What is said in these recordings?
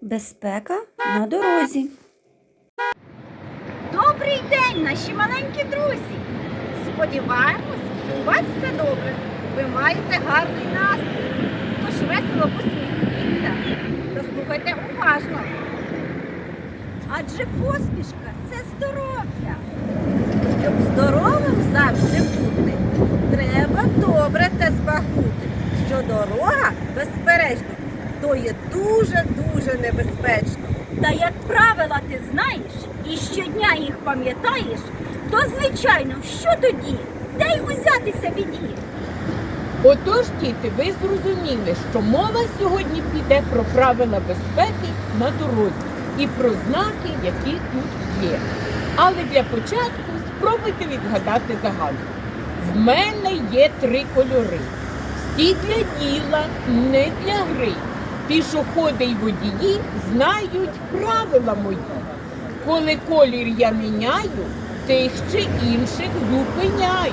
Безпека на дорозі. Добрий день, наші маленькі друзі! Сподіваємось, у вас все добре. Ви маєте гарний настрій. Тож весело посміхніться та слухайте уважно. Адже посмішка це здоров'я. Щоб здоровим завжди бути, треба добре те збагнути, що дорога, безперечно, то є небезпечно. Та як правила ти знаєш і щодня їх пам'ятаєш, то звичайно, що тоді? Де й узятися біді? Отож, діти, ви зрозуміли, що мова сьогодні піде про правила безпеки на дорозі і про знаки, які тут є. Але для початку спробуйте відгадати загадку. В мене є три кольори. Всі для діла, не для гри. Пішоходи й водії знають правила мої. Коли колір я міняю, тих чи інших зупиняю.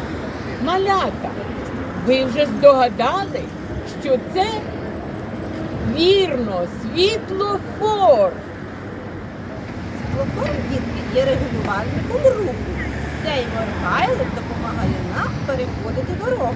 Малята, ви вже здогадались, що це вірно, світлофор. Світлофор дітки є регулювальником руху. Цей моргайлик допомагає нам переходити дорогу.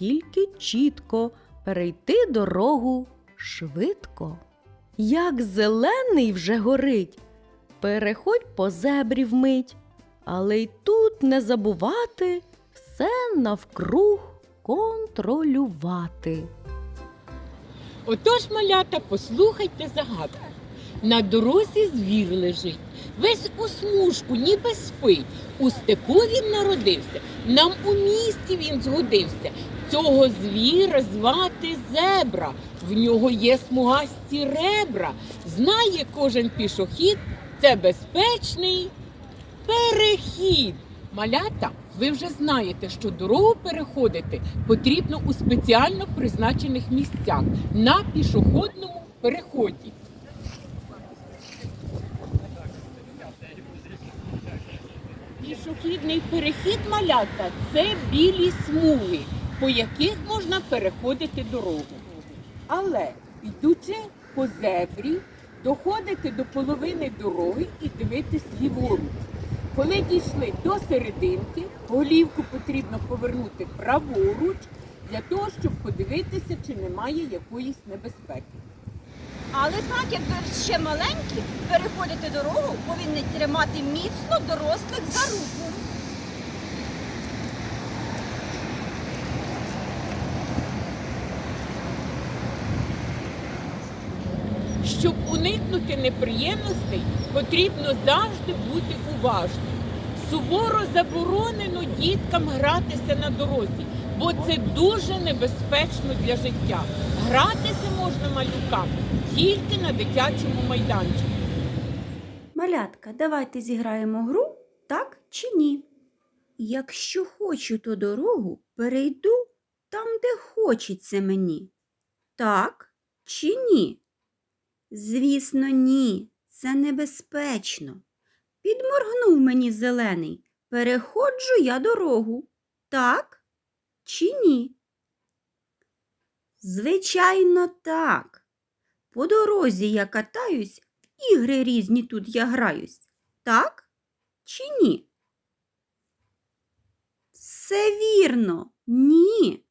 тільки чітко перейти дорогу швидко. Як зелений вже горить, переходь по зебрі вмить, але й тут не забувати все навкруг контролювати. Отож, малята, послухайте загадку. На дорозі звір лежить, весь у смужку, ніби спить. У степу він народився, нам у місті він згодився. Цього звіра звати зебра. В нього є смугасті ребра. Знає кожен пішохід, це безпечний перехід. Малята, ви вже знаєте, що дорогу переходити потрібно у спеціально призначених місцях на пішохідному переході. Пішохідний перехід малята це білі смуги, по яких можна переходити дорогу. Але йдучи по зебрі, доходити до половини дороги і дивитись ліворуч. Коли дійшли до серединки, голівку потрібно повернути праворуч для того, щоб подивитися, чи немає якоїсь небезпеки. Але так, як ви ще маленькі, переходити дорогу повинні тримати міцно дорослих за руку. Щоб уникнути неприємностей, потрібно завжди бути уважним. Суворо заборонено діткам гратися на дорозі, бо це дуже небезпечно для життя. Гратися можна малюкам тільки на дитячому майданчику. Малятка, давайте зіграємо гру, так чи ні? Якщо хочу, то дорогу перейду там, де хочеться мені. Так чи ні? Звісно, ні. Це небезпечно. Підморгнув мені зелений. Переходжу я дорогу. Так чи ні? Звичайно, так. По дорозі я катаюсь, ігри різні тут я граюсь. Так чи ні? Все вірно, ні.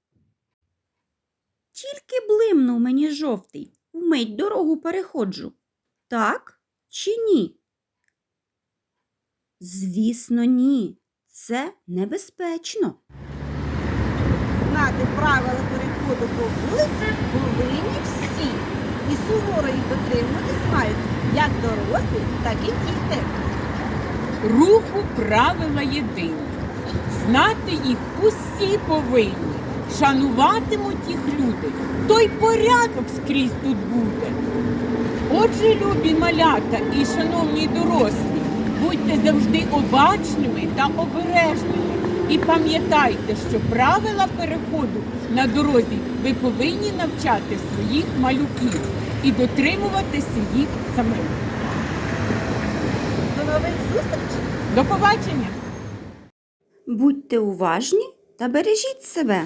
Тільки блимнув мені жовтий, вмить дорогу переходжу. Так чи ні? Звісно, ні. Це небезпечно. Знати правила переходу по вулиці повинні всі. І суворо їх дотримуватись мають як дорослі, так і діти. руху правила єдині. Знати їх усі повинні, шануватимуть їх люди, той порядок скрізь тут буде. Отже, любі малята і шановні дорослі, будьте завжди обачними та обережними. І пам'ятайте, що правила переходу на дорозі ви повинні навчати своїх малюків і дотримуватися їх самим. До нових зустрічей! До побачення! Будьте уважні та бережіть себе.